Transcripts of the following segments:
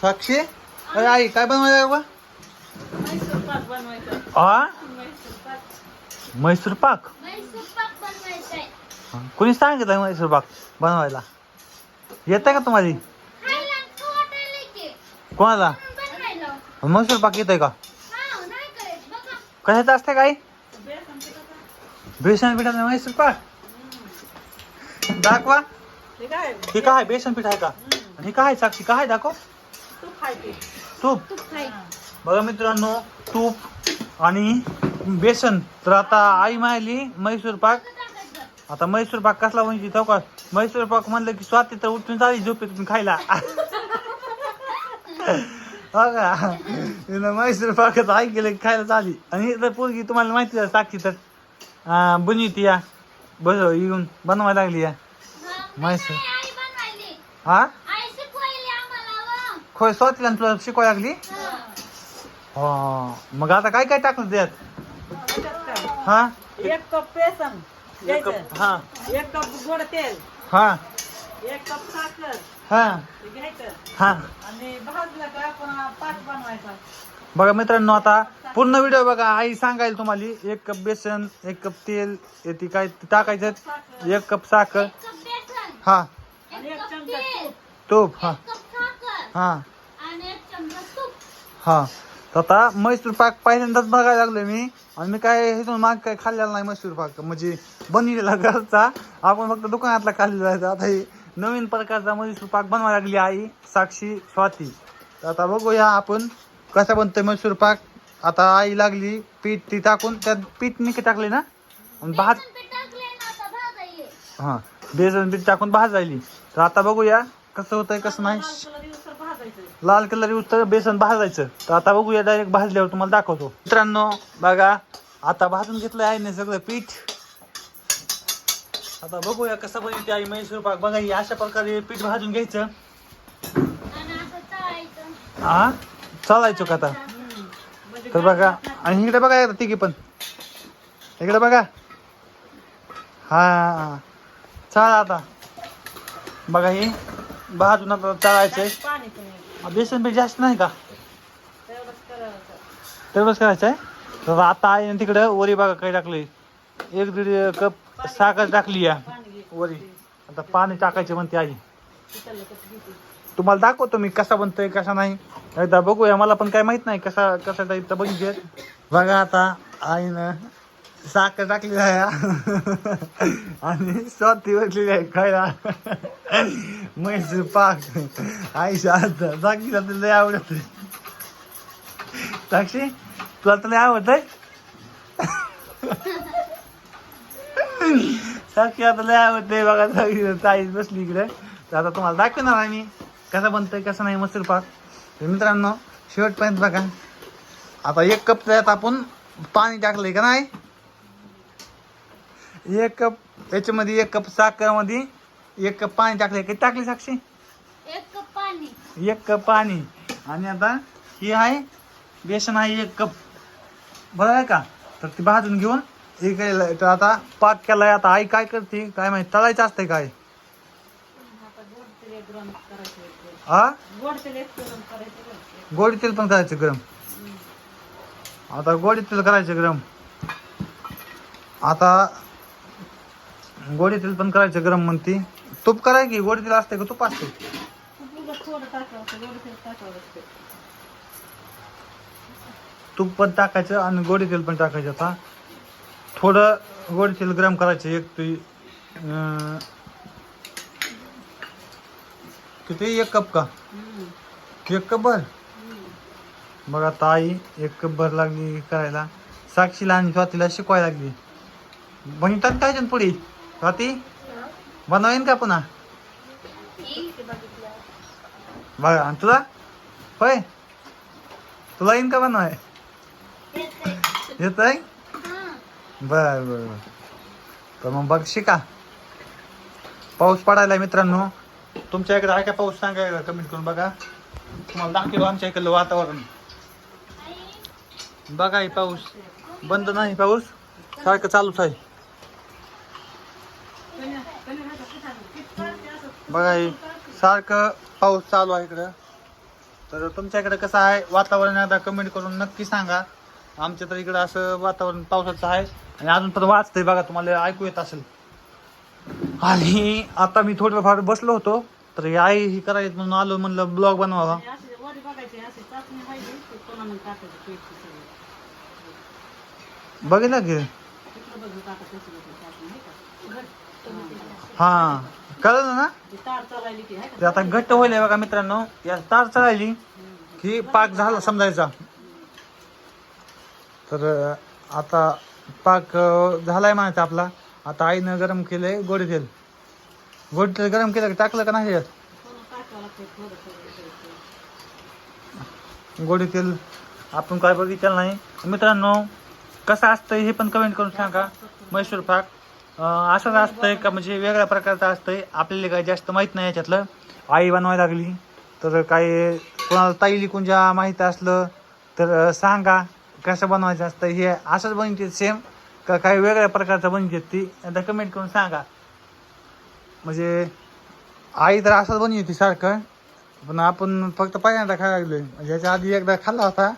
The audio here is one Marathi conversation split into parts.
साक्षी? अरे आई काय बनवायचा म्हैसूर पाक म्हैसूर पाक? आहे. कोणी सांगितलं म्हैसूर पाक बनवायला? येतं का तुम्हाला? की कोणाला? म्हैसूर पाक येतंय का? हा नाही करायचं बघा कशाचं असते काय? बेसन पिठाचा म्हैसूर पाक. दाखवा. हे काय? हे काय? बेसन पीठ आहे का? आणि हे काय साक्षी? काय दाखव. तूप बघा मित्रांनो तूप आणि बेसन. तर आता आई मायली म्हैसूर पाक. आता म्हैसूर पाक कसला म्हणजे का? म्हैसूर पाक म्हणलं की स्वाती तर उठून चाली झोपेतून खायला. हो का हिनं म्हैसूर पाकच आई गेलं की खायला चाली आणि तर पोरगी तुम्हाला माहिती साक्षी तर. बनवती या. बस येऊन बनवायला लागली या. बनवायली. हा? खोय स्वातीला तुला शिकवायला लागली? हा. हा. मग आता काय काय टाकलं त्यात? काय हा? एक कप बेसन एक घ्यायचं कप हा. एक कप गोड तेल. हा. एक कप साखर. हा. हे घ्यायचं. हा. आणि भाजलं का आपण पाक बनवायचा. बघा मित्रांनो आता पूर्ण व्हिडिओ बघा. आई सांगायला तुम्हाला एक कप बेसन एक कप तेल येते काय ते टाकायचं? साखर. एक कप साखर. एक कप बेसन. हा. आणि एक चमचा तूप. तूप हा. हा. आणि एक चमचा तूप. हा. तर आता म्हैसूर पाक पहिल्यांदाच बघायला लागलो मी. आणि मी काय हे माग काय खाल्लेला नाही म्हैसूर पाक. म्हणजे बनवलेला घरचा. आपण फक्त दुकानातला खाल्लेला आहे. आता हे नवीन प्रकारचा म्हैसूर पाक बनवायला लागली आई साक्षी स्वाती. तर आता बघूया आपण कसा बनतोय म्हैसूर पाक. आता आई लागली पीठ ती टाकून. त्यात पीठ निके टाकले ना? आणि भात. हा. बेसन पीठ टाकून भाजायली. तर आता बघूया कसं होतंय कसं नाही. लाल कलर येऊस्तर यूज तर बेसन भाजायचं. तर आता बघूया डायरेक्ट भाजल्यावर तुम्हाला दाखवतो. मित्रांनो बघा आता भाजून घेतलं आहे ना सगळं पीठ. आता बघूया कसं बनवते आई म्हैसूर पाक. बघा ही अशा प्रकारे पीठ भाजून घ्यायचं. हा चालायचो का आता? तर बघा आणि इकडे बघा एकदा तिघी पण. इकडे बघा. हा. चाल आता. बघा ही भाजून आता चालायचंय. बेसन पीठ जास्त नाही का? तेवढंच करायचं आहे. तर आता आहे तिकडं वरी बघा काही टाकलंय. एक दीड कप साखर टाकली या वरी. आता पाणी टाकायचे म्हणते आई. तुम्हाला दाखवतो मी कसा बनतोय कसा नाही. एकदा बघूया मला पण काय माहीत नाही कसा कसा टाईपचा बघितले बघा आता आईनं साखर टाकली आहे आणि स्वाती बसलेली आहे खायला. म्हैसूर पाक. आई साक्षी साक्षीला तर लय आवडत साक्षी तुला तर लय आवडत आहे साक्षी आता लय आवडते बघा. साक्षी ताई बसली इकडे. तर आता तुम्हाला दाखवणार आम्ही कसं कसा बनतोय कसं नाही मसूर पाक. तर मित्रांनो शेवटपर्यंत बघा. आता एक कप त्यात आपण पाणी टाकलंय का नाही? एक कप याच्यामध्ये एक कप साखरमध्ये एक कप पाणी टाकलंय. किती टाकले साक्षी? एक कप पाणी. एक कप पाणी. आणि आता ही आहे बेसन आहे एक कप. बरं आहे का? तर ती भाजून घेऊन हे. केलं तर आता पाक केलाय. आता आई काय करते? काय माहिती? तळायचं असतंय काय? आता गोड तेल एक गरम करायचं एक गरम. हा? गोड तेल एक गरम करायचं बरं. गोडी तेल पण करायचं गरम. आता गोडी तेल करायचं गरम. आता गोडी तेल पण करायचं गरम म्हणते. तूप कराय की गोडी तेल असते का तूप असते तूप पण टाकायचं आणि गोडी तेल पण टाकायचं आता. थोडं गोडी तेल गरम करायचं एक तुई किती? एक कप का? एक कप भर? बघा बघा ताई एक कप भर लागली करायला. साक्षीला आणि स्वातीला शिकवायला लागली. बनतात काय पुढे? स्वाती बनवेन का पुन्हा? बघा आणि तुला? होय? तुला येईन का बनवाय? येत आहे बर बर बर. तर मग बघ शिका. पाऊस पडायला मित्रांनो. तुमच्या इकडे आहे का पाऊस सांगायला? कमेंट करून बघा. तुम्हाला दाखवू आमच्या इकडलं वातावरण. बघा हे पाऊस बंद नाही पाऊस. सारखं चालूच आहे कण्या- कण्या नाही का पिठाचं? पीठ पाडते असं. बघा हे सारखं पाऊस चालू आहे इकडं. तर तुमच्याकडे कसं आहे? वातावरण एकदा कमेंट करून नक्की सांगा. आमच्या तर इकडं असं वातावरण पावसाचं आहे. आणि अजून पण वाचतंय बघा तुम्हाला ऐकू येत असेल. आणि आता मी थोडंफार बसलो होतो. तर ही आई ही करायची म्हणून आलो म्हणलं ब्लॉग बनवावा. सगळं. बघितलं की? हा. कळलं ना? ते आता घट्ट होईल बघा मित्रांनो. या तार चढायली की पाक झाला समजायचा. तर आता पाक झालाय म्हणायचा आपला. आता आईनं गरम केलंय गोडी तेल. गोडी तेल गरम केलं की टाकलं का नाही थोडं गोडी तेल आपण काय बघितलं नाही. मित्रांनो कसं असतं हे पण कमेंट करून सांगा. मैसूर पाक. असंच असतंय का म्हणजे वेगळ्या प्रकारचं असतंय? आपल्याला काही जास्त माहीत नाही याच्यातलं. आई बनवायला लागली तर काही कोणाला ताईली कुंजा माहीत असलं तर सांगा कसं बनवायचं असतं हे असंच बनते सेम का काही वेगळ्या प्रकारचं बनते ती एकदा कमेंट करून सांगा. म्हणजे आई तर असंच बनवते सारखं पण आपण फक्त पहिल्यांदा खायला लागलोय. म्हणजे याच्या आधी एकदा खाल्ला होता.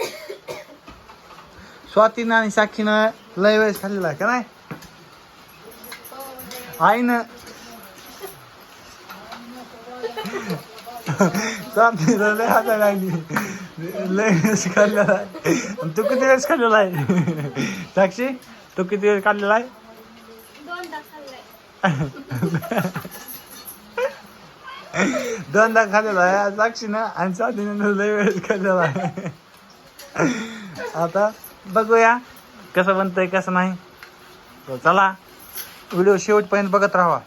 स्वातीनं आणि साक्षीनं लय वेळेस खाल्लेला आहे का नाही? आईनं स्वातीनं लय हाताला लागली लय वेळेस खाल्लेला आहे तू किती वेळेस खाल्लेला आहे साक्षी तू किती वेळेस खाल्लेला आहे दोनदा खाल्लेला आहे साक्षीनं आणि स्वातीनं लय वेळेस खाल्लेला आहे आता बघूया कसं बनतंय कसं नाही चला व्हिडिओ शेवटपर्यंत बघत राहा.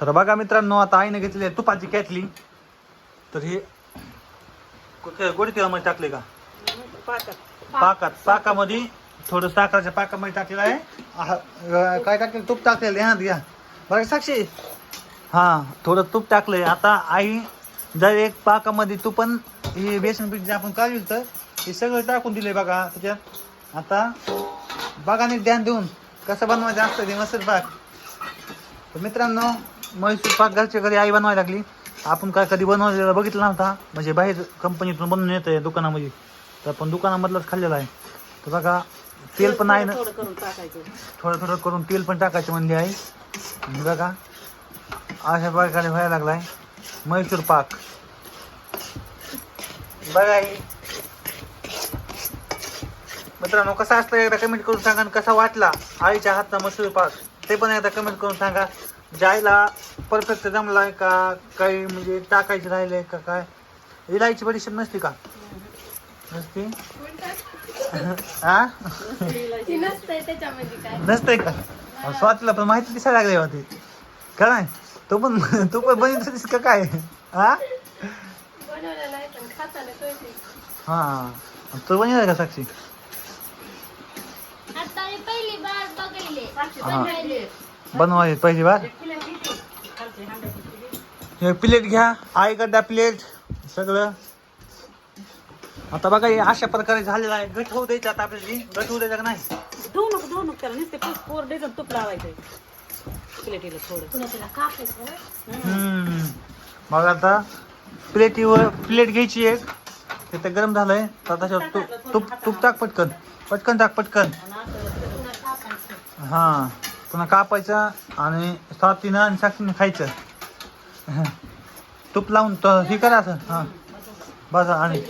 तर बघा मित्रांनो आता आईने घेतली आहे तुपाची कॅटली तर हे कुठे गोडी तेलामध्ये टाकले का? पाकात. पाकामध्ये थोडं साखराच्या पाकामध्ये टाकलेलं आहे. काय टाकले तूप टाकलेलं आहे. हा घ्या बरं साक्षी? हां थोडं तूप टाकलंय. आता आई जर एक पाकामध्ये तुपन हे बेसन पीठ जे आपण काढलं तर हे सगळं टाकून दिले बघा. त्याच्यात आता बघा ध्यान देऊन. कसं बनवायचं असतं ते मस्त पाक तर मित्रांनो म्हैसूर पाक घरच्या घरी आई बनवायला लागली. आपण काय कधी बनवलेला बघितला नव्हता. म्हणजे बाहेर कंपनीतून बनवून येतं दुकानामध्ये. तर आपण दुकानामधलाच खाल्लेला आहे. तर बघा तेल पण आहे ना. थोडं थोडं थोडं करून तेल पण टाकायचं म्हणली आहे बघा अशा प्रकारे व्हायला लागलाय म्हैसूर पाक बघा मित्रांनो कसा असतं एकदा कमेंट करून सांगा आणि कसा वाटला आईच्या हातचा मसूर पाक ते पण एकदा कमेंट करून सांगा. जायला परफेक्ट जमलाय का? काही म्हणजे टाकायचे राहिले का काय? इलायची बडीशेप नसते का? नसते? हा ती नसतंय त्याच्यामध्ये काय. नसतंय का? स्वातीला पण माहिती दिसायला लागली होती का नाही तू पण तू पण बनितलीस का काय? हा हा. तू बनिला का साक्षी? आता मी पहिली बार हा. बनवायची. पहिली बार? हे प्लेट घ्या. आईकडा प्लेट सगळं. आता बघा हे अशा प्रकारे झालेलं आहे. घट होऊ द्यायचं आता आपल्याला. घट होऊ द्यायचं का नाही? धुवू नको धुवू नको त्याला नुसते पीस फोर द्यायचं तूप लावायचं. प्लेटीला थोडं. त्याला हम्म. मग आता. प्लेटीवर प्लेट घ्यायची एक. तिथे गरम झालंय. तर त्याच्यावर तूप तूप तूप टाक पटकन. पटकन टाक पटकन. आणि असं हा पुन्हा कापायचं आणि सातीनं आणि साक्षीनं खायचं. तूप लावून तर हे करा असं हां. बस आणि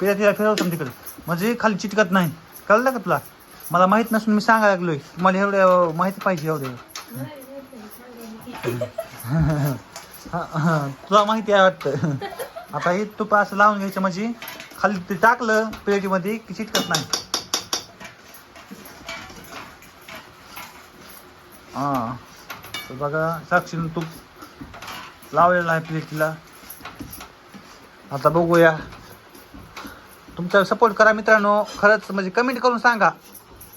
पिढ्या तिला फिरवतो तिकडे. म्हणजे खाली चिटकत नाही. कळलं का तुला? मला माहीत नसून मी सांगायला लागलोय. मला एवढं माहिती पाहिजे एवढे. तुला माहिती आहे वाटतं. आता हे तूप असं लावून घ्यायचं म्हणजे खाली ते टाकलं प्लेटीमध्ये की चिटकत नाही. हा. तर बघा साक्षीनं तूप लावलेला आहे प्लेटीला आता बघूया. तुमचा सपोर्ट करा मित्रांनो. खरंच म्हणजे कमेंट करून सांगा.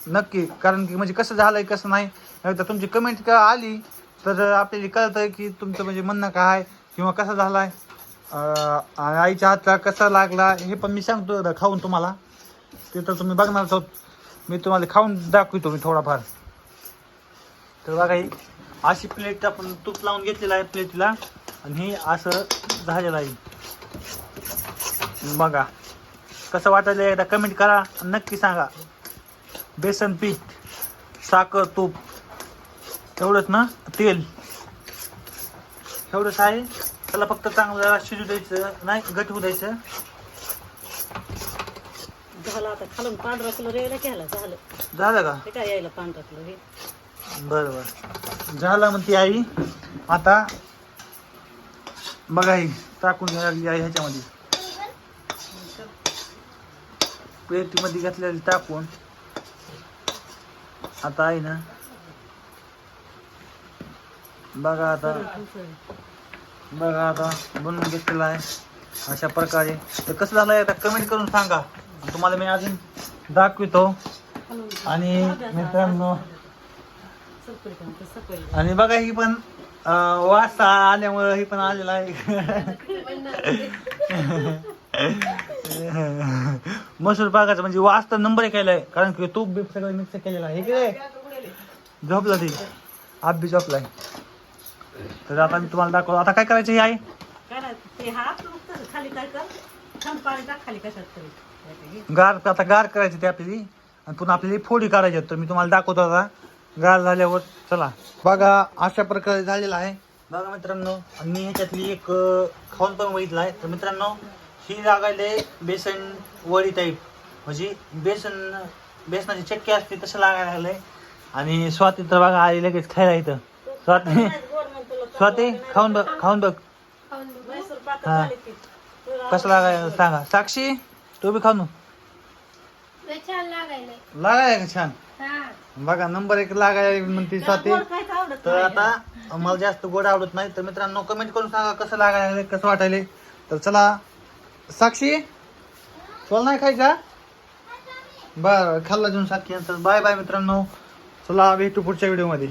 नक्की. कारण की म्हणजे कसं झालंय कसं नाही. एकदा तुमची कमेंट का आली तर आपल्याला कळतं की तुमचं म्हणजे म्हणणं काय आहे किंवा कसा झालाय. आहे आईच्या हातला कसा लागला हे पण मी सांगतो खाऊन तुम्हाला. ते तर तुम्ही बघणारच आहोत. मी तुम्हाला खाऊन दाखवतो मी थोडाफार. तर बघा ही अशी प्लेट आपण तूप लावून घेतलेलं आहे प्लेटला आणि हे असं झालेलं आहे. बघा. कसं वाटायला एकदा कमेंट करा नक्की सांगा. बेसन पीठ साखर तूप. एवढंच ना? तेल. एवढंच आहे. त्याला फक्त चांगलं शिजू द्यायचं नाही गट होऊ द्यायचं. झालं आता. खालून पांढरा कलर यायला झालं. झालं का? यायला पांढरा कलर हे बरं बरं झालं म्हणते आई. आता बघा ही टाकून घ्यायला लागली आई ह्याच्यामध्ये. प्लेटीमध्ये घेतलेली टाकून. आता आहे ना. बघा आता. बघा आता बनवून घेतलेला आहे. अशा प्रकारे. तर कसं झालं आहे आता कमेंट करून सांगा. तुम्हाला मी अजून दाखवितो. आणि मित्रांनो आणि बघा ही पण वास आल्यामुळं ही पण आलेला आहे. मसूर पाकाचा म्हणजे वास तर नंबर एक केलाय कारण की तूप बीप सगळं मिक्स केलेलं आहे हे झोपला ते. आप बी झोपलाय. तर आता मी तुम्हाला दाखवतो. आता काय करायचं हे आहे गार आता गार करायची ती आपली. आणि पुन्हा आपल्याला फोडी काढायची. तर मी तुम्हाला दाखवतो आता. गार झाल्यावर चला. बघा अशा प्रकारे झालेला आहे. बघा मित्रांनो आणि मी ह्याच्यातली एक अं, खाऊन पण बघितला आहे. तर मित्रांनो ही लागायले बेसन वडी टाईप म्हणजे बेसन बेसनाची चक्की असते तसं लागायला लागलंय. आणि स्वाती तर बघा आली लगेच खायला इथं. स्वाती स्वाती खाऊन बघ खाऊन बघ. हा. कसं लागायला सांगा. साक्षी तू बी खाऊन लय छान लागायलंय. लागाय का छान? बघा नंबर एक लागाय म्हणते स्वाती तर. आता मला जास्त गोड आवडत नाही. तर मित्रांनो कमेंट करून सांगा कसं लागायला कसं वाटायले तर चला. साक्षी तुला नाही खायचा? बरं खाल्ला देऊन साक्षी नंतर. बाय बाय मित्रांनो. चला भेटू पुढच्या व्हिडिओमध्ये